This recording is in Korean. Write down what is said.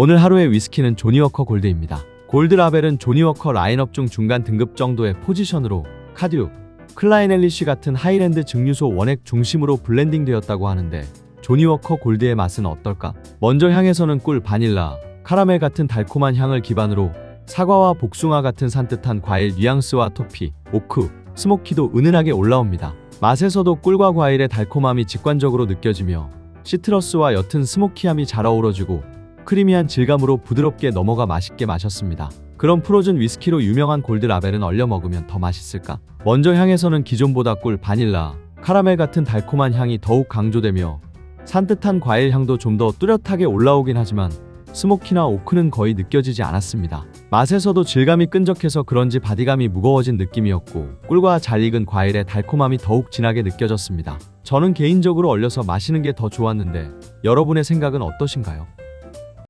오늘 하루의 위스키는 조니워커 골드입니다. 골드 라벨은 조니워커 라인업 중 중간 등급 정도의 포지션으로 카듀, 클라인 앨리쉬 같은 하이랜드 증류소 원액 중심으로 블렌딩 되었다고 하는데 조니워커 골드의 맛은 어떨까? 먼저 향에서는 꿀, 바닐라, 카라멜 같은 달콤한 향을 기반으로 사과와 복숭아 같은 산뜻한 과일 뉘앙스와 토피, 오크, 스모키도 은은하게 올라옵니다. 맛에서도 꿀과 과일의 달콤함이 직관적으로 느껴지며 시트러스와 옅은 스모키함이 잘 어우러지고 크리미한 질감으로 부드럽게 넘어가 맛있게 마셨습니다. 그럼 프로즌 위스키로 유명한 골드 라벨은 얼려 먹으면 더 맛있을까? 먼저 향에서는 기존보다 꿀, 바닐라, 카라멜 같은 달콤한 향이 더욱 강조되며 산뜻한 과일 향도 좀 더 뚜렷하게 올라오긴 하지만 스모키나 오크는 거의 느껴지지 않았습니다. 맛에서도 질감이 끈적해서 그런지 바디감이 무거워진 느낌이었고 꿀과 잘 익은 과일의 달콤함이 더욱 진하게 느껴졌습니다. 저는 개인적으로 얼려서 마시는 게 더 좋았는데 여러분의 생각은 어떠신가요?